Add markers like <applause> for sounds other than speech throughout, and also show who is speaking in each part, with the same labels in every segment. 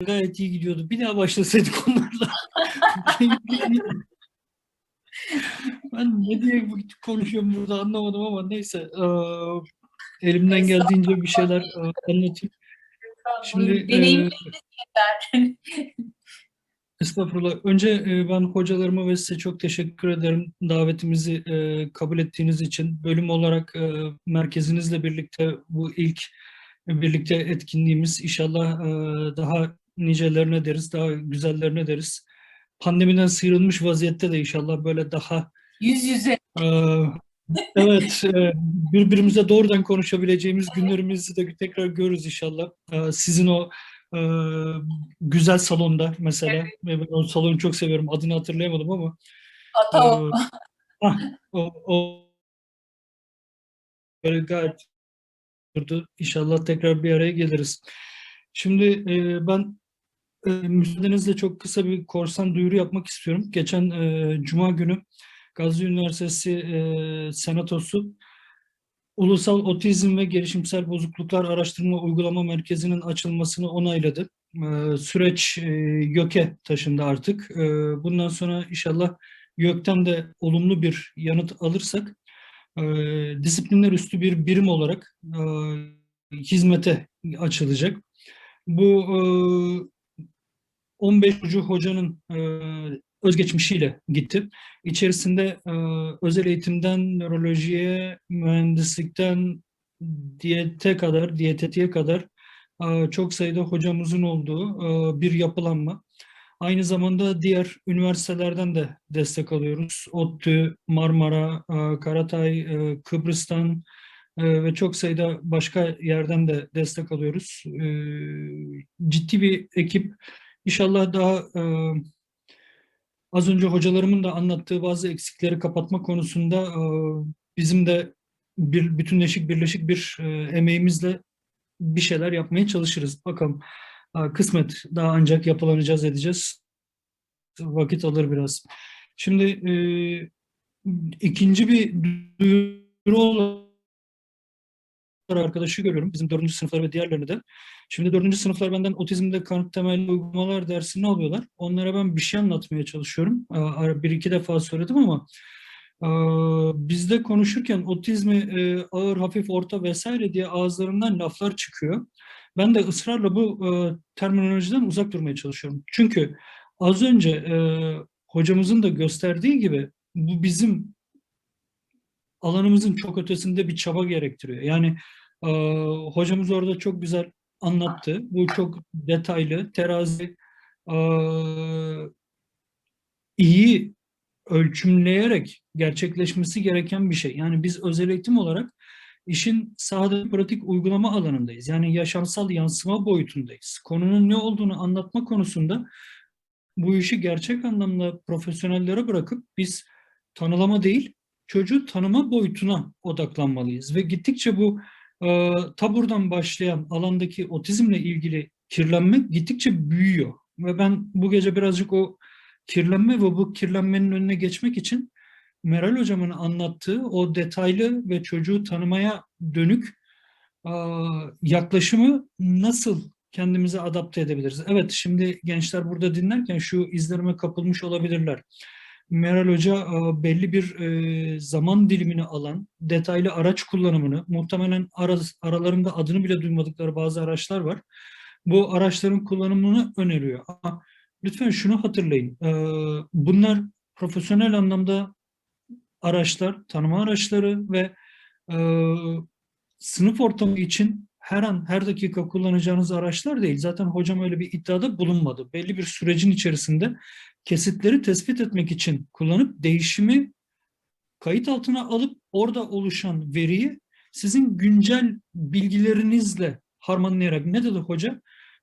Speaker 1: gayet iyi gidiyordu. Bir daha başlasaydık onlarla. ben ne diye konuşuyorum burada anlamadım ama neyse. Eee, elimden geldiğince bir şeyler anlatayım. Şimdi
Speaker 2: Deneyimleriniz yeter.
Speaker 1: Estağfurullah. Önce ben hocalarıma ve size çok teşekkür ederim davetimizi kabul ettiğiniz için. Bölüm olarak merkezinizle birlikte bu ilk birlikte etkinliğimiz inşallah daha nicelerine deriz, daha güzellerine deriz. Pandemiden sıyrılmış vaziyette de inşallah böyle daha
Speaker 2: Yüz yüze.
Speaker 1: e, evet e, birbirimize doğrudan konuşabileceğimiz günlerimizi de tekrar görürüz inşallah. E, sizin o e, güzel salonda mesela. Ve Ben o salonu çok seviyorum. Adını hatırlayamadım ama.
Speaker 2: Ata o.
Speaker 1: e, hah, o, o böyle gayet durdu. İnşallah tekrar bir araya geliriz. Şimdi e, ben e, müsaadenizle çok kısa bir korsan duyuru yapmak istiyorum. Geçen e, Cuma günü Gazi Üniversitesi e, Senatosu Ulusal Otizm ve Gelişimsel Bozukluklar Araştırma Uygulama Merkezi'nin açılmasını onayladı. Ee, süreç e, YÖK'e taşındı artık. Ee, bundan sonra inşallah YÖK'ten de olumlu bir yanıt alırsak e, disiplinler üstü bir birim olarak e, hizmete açılacak. Bu e, 15 çocuğu hocanın e, özgeçmişiyle gitti. İçerisinde e, özel eğitimden nörolojiye, mühendislikten diyete kadar, diyetetiğe kadar e, çok sayıda hocamızın olduğu bir yapılanma. Aynı zamanda diğer üniversitelerden de destek alıyoruz. ODTÜ, Marmara, Karatay, Kıbrıs'tan ve çok sayıda başka yerden de destek alıyoruz. Ciddi bir ekip. İnşallah daha e, Az önce hocalarımın da anlattığı bazı eksikleri kapatma konusunda e, bizim de bir bütünleşik birleşik bir e, emeğimizle bir şeyler yapmaya çalışırız. Bakalım e, kısmet daha ancak yapılanacağız edeceğiz. Vakit alır biraz. Şimdi e, ikinci bir duyuru olarak arkadaşı görüyorum. Bizim dördüncü sınıflar ve diğerlerini de. Şimdi dördüncü sınıflar benden otizmde kanıt temelli uygulamalar dersini alıyorlar. Onlara ben bir şey anlatmaya çalışıyorum. Bir iki defa söyledim ama bizde konuşurken otizmi e, ağır, hafif, orta vesaire diye ağızlarından laflar çıkıyor. Ben de ısrarla bu e, terminolojiden uzak durmaya çalışıyorum. Çünkü az önce e, hocamızın da gösterdiği gibi bu bizim alanımızın çok ötesinde bir çaba gerektiriyor. Yani e, hocamız orada çok güzel anlattı. Bu çok detaylı, terazi e, iyi ölçümleyerek gerçekleşmesi gereken bir şey. Yani biz özel eğitim olarak işin sahada pratik uygulama alanındayız. Yani yaşamsal yansıma boyutundayız. Konunun ne olduğunu anlatma konusunda bu işi gerçek anlamda profesyonellere bırakıp biz tanılama değil, çocuğu tanıma boyutuna odaklanmalıyız. Ve gittikçe bu e, taburdan başlayan alandaki otizmle ilgili kirlenme gittikçe büyüyor. Ve ben bu gece birazcık o kirlenme ve bu kirlenmenin önüne geçmek için Meral Hocam'ın anlattığı o detaylı ve çocuğu tanımaya dönük e, yaklaşımı nasıl kendimize adapte edebiliriz? Evet şimdi gençler burada dinlerken şu izlerime kapılmış olabilirler. Meral Hoca e, belli bir e, zaman dilimini alan detaylı araç kullanımını, muhtemelen ara, aralarında adını bile duymadıkları bazı araçlar var. Bu araçların kullanımını öneriyor. Ama lütfen şunu hatırlayın. e, Bunlar profesyonel anlamda araçlar, tanıma araçları ve sınıf ortamı için her an, her dakika kullanacağınız araçlar değil. Zaten hocam öyle bir iddiada bulunmadı. Belli bir sürecin içerisinde kesitleri tespit etmek için kullanıp değişimi kayıt altına alıp orada oluşan veriyi sizin güncel bilgilerinizle harmanlayarak ne dedi hoca?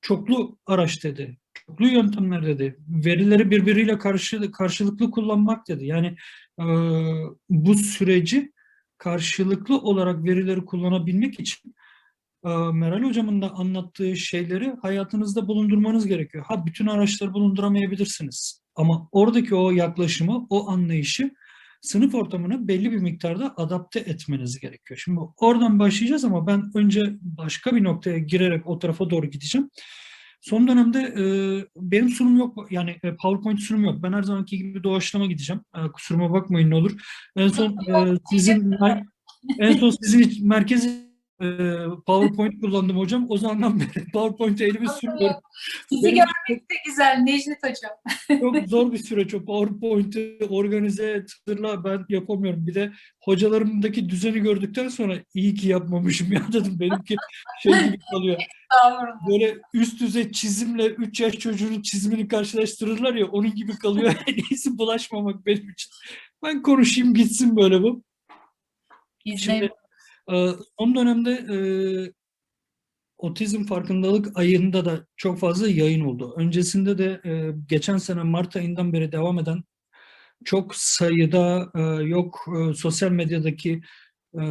Speaker 1: Çoklu araç dedi. Çoklu yöntemler dedi. Verileri birbiriyle karşı, karşılıklı kullanmak dedi. Yani e, bu süreci karşılıklı olarak verileri kullanabilmek için Meral Hocam'ın da anlattığı şeyleri hayatınızda bulundurmanız gerekiyor. Ha bütün araçları bulunduramayabilirsiniz. Ama oradaki o yaklaşımı, o anlayışı sınıf ortamına belli bir miktarda adapte etmeniz gerekiyor. Şimdi oradan başlayacağız ama ben önce başka bir noktaya girerek o tarafa doğru gideceğim. Son dönemde e, benim sunum yok yani e, PowerPoint sunum yok. Ben her zamanki gibi doğaçlama gideceğim. E, kusuruma bakmayın ne olur. En son e, sizin en son sizin merkez PowerPoint kullandım hocam. O zamandan beri <laughs> PowerPoint'e elimi sürmüyorum.
Speaker 2: Sizi
Speaker 1: Benim-
Speaker 2: görmek de güzel Necdet Hocam. <laughs>
Speaker 1: Çok zor bir süreç o PowerPoint'i organize et, hazırla ben yapamıyorum. Bir de hocalarımdaki düzeni gördükten sonra iyi ki yapmamışım ya <laughs> dedim. Benimki şey gibi kalıyor. Böyle üst düzey çizimle 3 yaş çocuğunun çizimini karşılaştırırlar ya onun gibi kalıyor. En iyisi bulaşmamak benim için. Ben konuşayım gitsin böyle bu.
Speaker 2: Biz
Speaker 1: Şimdi e, son dönemde e, otizm farkındalık ayında da çok fazla yayın oldu. Öncesinde de e, geçen sene Mart ayından beri devam eden çok sayıda e, yok sosyal medyadaki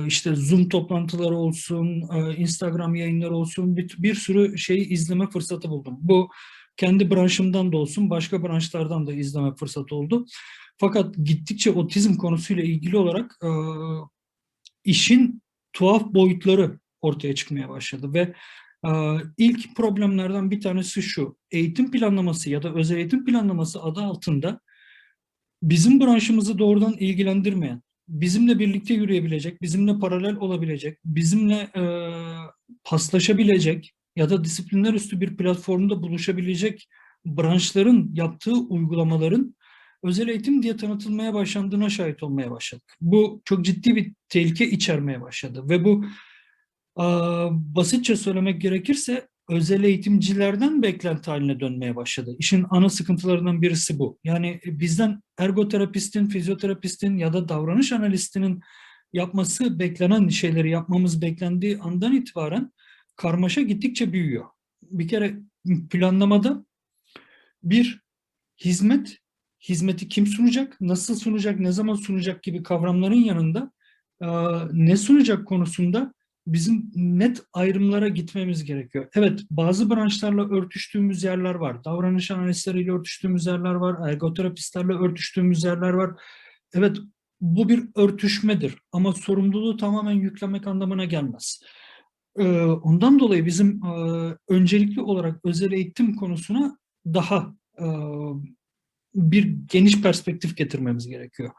Speaker 1: işte Zoom toplantıları olsun, Instagram yayınları olsun bir, bir sürü şeyi izleme fırsatı buldum. Bu kendi branşımdan da olsun başka branşlardan da izleme fırsatı oldu. Fakat gittikçe otizm konusuyla ilgili olarak işin tuhaf boyutları ortaya çıkmaya başladı ve e, ilk problemlerden bir tanesi şu. Eğitim planlaması ya da özel eğitim planlaması adı altında bizim branşımızı doğrudan ilgilendirmeyen, bizimle birlikte yürüyebilecek, bizimle paralel olabilecek, bizimle e, paslaşabilecek ya da disiplinler üstü bir platformda buluşabilecek branşların yaptığı uygulamaların özel eğitim diye tanıtılmaya başlandığına şahit olmaya başladık. Bu çok ciddi bir tehlike içermeye başladı ve bu aa, basitçe söylemek gerekirse özel eğitimcilerden beklenti haline dönmeye başladı. İşin ana sıkıntılarından birisi bu. Yani bizden ergoterapistin, fizyoterapistin ya da davranış analistinin yapması beklenen şeyleri yapmamız beklendiği andan itibaren karmaşa gittikçe büyüyor. Bir kere planlamada bir hizmet, hizmeti kim sunacak, nasıl sunacak, ne zaman sunacak gibi kavramların yanında e, ne sunacak konusunda bizim net ayrımlara gitmemiz gerekiyor. Evet, bazı branşlarla örtüştüğümüz yerler var. Davranış analistleriyle örtüştüğümüz yerler var. Ergoterapistlerle örtüştüğümüz yerler var. Evet, bu bir örtüşmedir ama sorumluluğu tamamen yüklemek anlamına gelmez. Ee, ondan dolayı bizim e, öncelikli olarak özel eğitim konusuna daha e, bir geniş perspektif getirmemiz gerekiyor.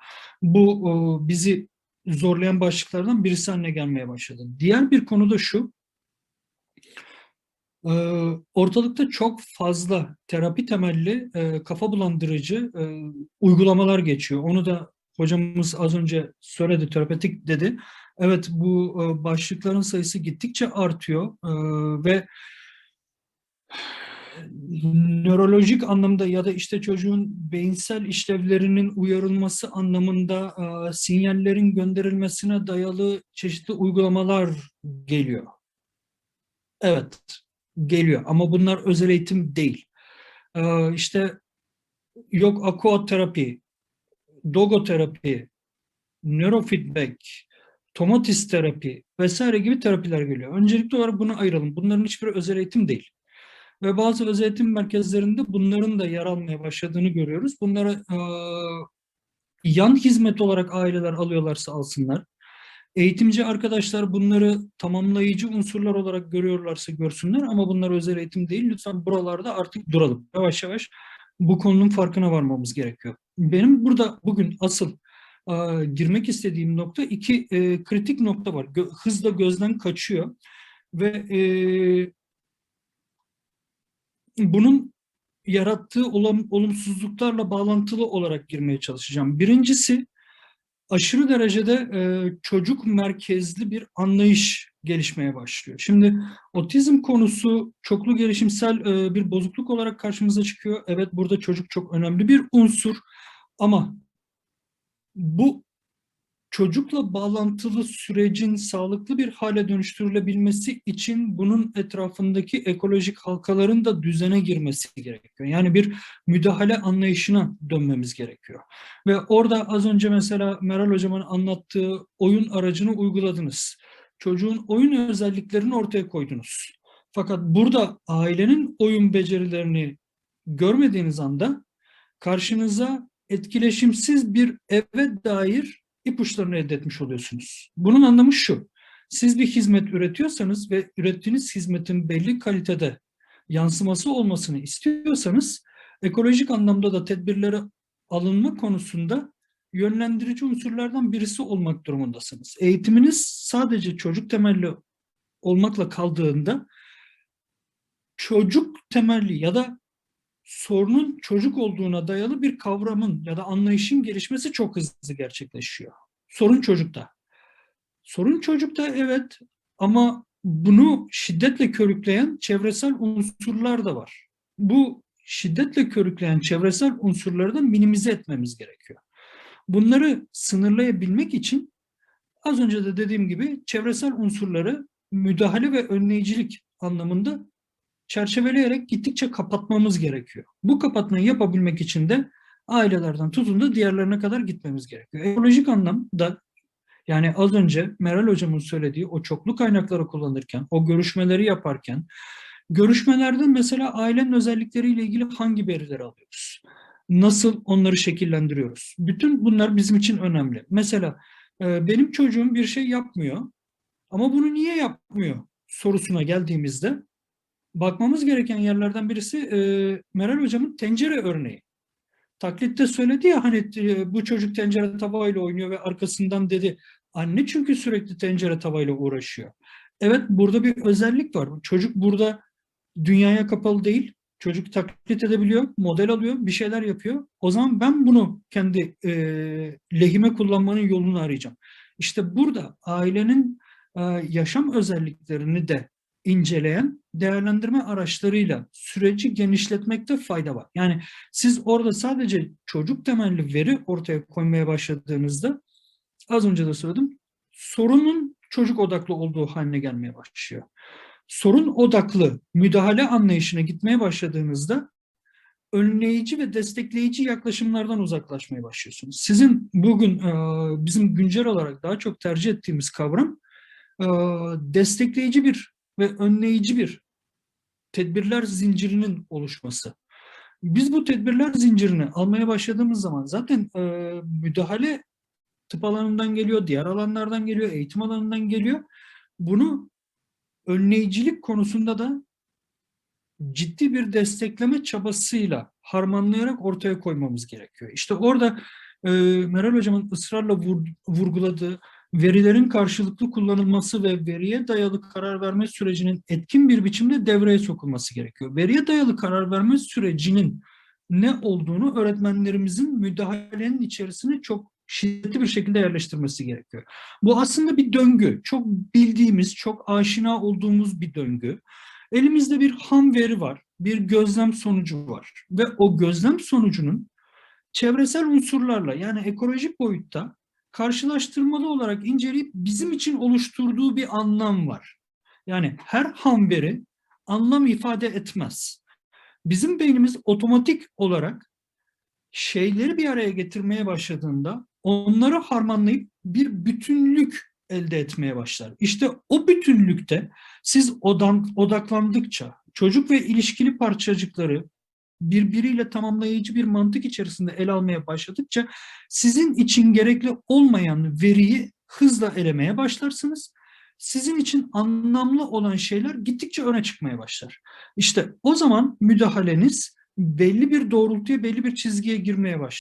Speaker 1: Bu e, bizi zorlayan başlıklardan birisi haline gelmeye başladı. Diğer bir konu da şu. e, Ortalıkta çok fazla terapi temelli e, kafa bulandırıcı uygulamalar geçiyor. Onu da hocamız az önce söyledi, terapetik dedi. Evet bu başlıkların sayısı gittikçe artıyor ve nörolojik anlamda ya da işte çocuğun beyinsel işlevlerinin uyarılması anlamında e, sinyallerin gönderilmesine dayalı çeşitli uygulamalar geliyor. Evet, geliyor ama bunlar özel eğitim değil. E, işte yok akuaterapi, dogoterapi, nörofeedback, tomatis terapi vesaire gibi terapiler geliyor. Öncelikli olarak bunu ayıralım. Bunların hiçbiri özel eğitim değil. Ve bazı özel eğitim merkezlerinde bunların da yer almaya başladığını görüyoruz. Bunları e, yan hizmet olarak aileler alıyorlarsa alsınlar. Eğitimci arkadaşlar bunları tamamlayıcı unsurlar olarak görüyorlarsa görsünler ama bunlar özel eğitim değil. Lütfen buralarda artık duralım. Yavaş yavaş bu konunun farkına varmamız gerekiyor. Benim burada bugün asıl e, girmek istediğim nokta iki e, kritik nokta var. Gö- hızla gözden kaçıyor ve e, bunun yarattığı olum- olumsuzluklarla bağlantılı olarak girmeye çalışacağım. Birincisi aşırı derecede e, çocuk merkezli bir anlayış gelişmeye başlıyor. Şimdi otizm konusu çoklu gelişimsel e, bir bozukluk olarak karşımıza çıkıyor. Evet burada çocuk çok önemli bir unsur ama bu çocukla bağlantılı sürecin sağlıklı bir hale dönüştürülebilmesi için bunun etrafındaki ekolojik halkaların da düzene girmesi gerekiyor. Yani bir müdahale anlayışına dönmemiz gerekiyor. Ve orada az önce mesela Meral Hocam'ın anlattığı oyun aracını uyguladınız. Çocuğun oyun özelliklerini ortaya koydunuz. Fakat burada ailenin oyun becerilerini görmediğiniz anda karşınıza etkileşimsiz bir eve dair ipuçlarını elde etmiş oluyorsunuz. Bunun anlamı şu. Siz bir hizmet üretiyorsanız ve ürettiğiniz hizmetin belli kalitede yansıması olmasını istiyorsanız ekolojik anlamda da tedbirlere alınma konusunda yönlendirici unsurlardan birisi olmak durumundasınız. Eğitiminiz sadece çocuk temelli olmakla kaldığında çocuk temelli ya da sorunun çocuk olduğuna dayalı bir kavramın ya da anlayışın gelişmesi çok hızlı gerçekleşiyor. Sorun çocukta. Sorun çocukta evet ama bunu şiddetle körükleyen çevresel unsurlar da var. Bu şiddetle körükleyen çevresel unsurları da minimize etmemiz gerekiyor. Bunları sınırlayabilmek için az önce de dediğim gibi çevresel unsurları müdahale ve önleyicilik anlamında çerçeveleyerek gittikçe kapatmamız gerekiyor. Bu kapatmayı yapabilmek için de ailelerden tutun da diğerlerine kadar gitmemiz gerekiyor. Ekolojik anlamda yani az önce Meral hocamın söylediği o çoklu kaynakları kullanırken, o görüşmeleri yaparken, görüşmelerde mesela ailenin özellikleriyle ilgili hangi verileri alıyoruz? Nasıl onları şekillendiriyoruz? Bütün bunlar bizim için önemli. Mesela e, benim çocuğum bir şey yapmıyor ama bunu niye yapmıyor sorusuna geldiğimizde bakmamız gereken yerlerden birisi e, Meral hocamın tencere örneği. Taklitte söyledi ya hani e, bu çocuk tencere tavayla oynuyor ve arkasından dedi anne çünkü sürekli tencere tavayla uğraşıyor. Evet burada bir özellik var. Çocuk burada dünyaya kapalı değil. Çocuk taklit edebiliyor, model alıyor, bir şeyler yapıyor. O zaman ben bunu kendi e, lehime kullanmanın yolunu arayacağım. İşte burada ailenin e, yaşam özelliklerini de inceleyen değerlendirme araçlarıyla süreci genişletmekte fayda var. Yani siz orada sadece çocuk temelli veri ortaya koymaya başladığınızda az önce de söyledim sorunun çocuk odaklı olduğu haline gelmeye başlıyor. Sorun odaklı müdahale anlayışına gitmeye başladığınızda önleyici ve destekleyici yaklaşımlardan uzaklaşmaya başlıyorsunuz. Sizin bugün e, bizim güncel olarak daha çok tercih ettiğimiz kavram e, destekleyici bir ve önleyici bir tedbirler zincirinin oluşması. Biz bu tedbirler zincirini almaya başladığımız zaman zaten e, müdahale tıp alanından geliyor, diğer alanlardan geliyor, eğitim alanından geliyor. Bunu önleyicilik konusunda da ciddi bir destekleme çabasıyla harmanlayarak ortaya koymamız gerekiyor. İşte orada e, Meral Hocam'ın ısrarla vur, vurguladığı verilerin karşılıklı kullanılması ve veriye dayalı karar verme sürecinin etkin bir biçimde devreye sokulması gerekiyor. Veriye dayalı karar verme sürecinin ne olduğunu öğretmenlerimizin müdahalenin içerisine çok şiddetli bir şekilde yerleştirmesi gerekiyor. Bu aslında bir döngü. Çok bildiğimiz, çok aşina olduğumuz bir döngü. Elimizde bir ham veri var, bir gözlem sonucu var ve o gözlem sonucunun çevresel unsurlarla yani ekolojik boyutta karşılaştırmalı olarak inceleyip bizim için oluşturduğu bir anlam var. Yani her ham veri anlam ifade etmez. Bizim beynimiz otomatik olarak şeyleri bir araya getirmeye başladığında onları harmanlayıp bir bütünlük elde etmeye başlar. İşte o bütünlükte siz odan, odaklandıkça çocuk ve ilişkili parçacıkları birbiriyle tamamlayıcı bir mantık içerisinde ele almaya başladıkça sizin için gerekli olmayan veriyi hızla elemeye başlarsınız. Sizin için anlamlı olan şeyler gittikçe öne çıkmaya başlar. İşte o zaman müdahaleniz belli bir doğrultuya, belli bir çizgiye girmeye başlar.